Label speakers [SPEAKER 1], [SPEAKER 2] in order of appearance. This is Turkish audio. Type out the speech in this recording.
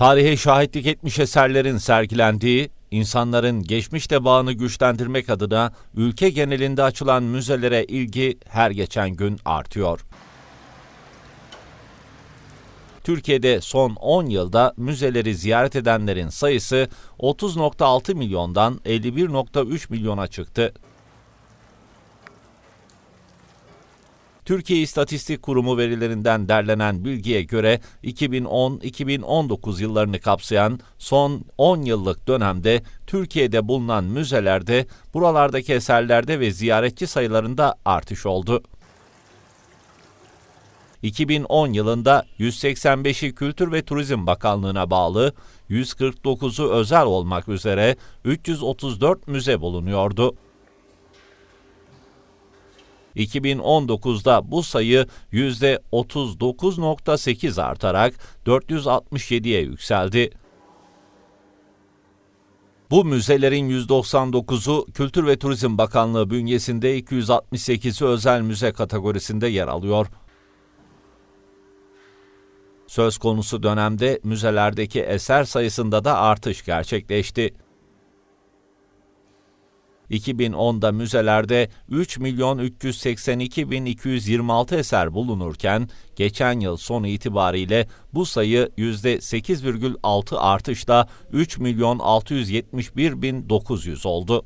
[SPEAKER 1] Tarihe şahitlik etmiş eserlerin sergilendiği, insanların geçmişte bağını güçlendirmek adına ülke genelinde açılan müzelere ilgi her geçen gün artıyor. Türkiye'de son 10 yılda müzeleri ziyaret edenlerin sayısı 30.6 milyondan 51.3 milyona çıktı. Türkiye İstatistik Kurumu verilerinden derlenen bilgiye göre 2010-2019 yıllarını kapsayan son 10 yıllık dönemde Türkiye'de bulunan müzelerde buralardaki eserlerde ve ziyaretçi sayılarında artış oldu. 2010 yılında 185'i Kültür ve Turizm Bakanlığı'na bağlı, 149'u özel olmak üzere 334 müze bulunuyordu. 2019'da bu sayı %39.8 artarak 467'ye yükseldi. Bu müzelerin 199'u Kültür ve Turizm Bakanlığı bünyesinde 268'i özel müze kategorisinde yer alıyor. Söz konusu dönemde müzelerdeki eser sayısında da artış gerçekleşti. 2010'da müzelerde 3 milyon 382 bin 226 eser bulunurken geçen yıl sonu itibariyle bu sayı %8,6 artışla 3 milyon 671 bin 900 oldu.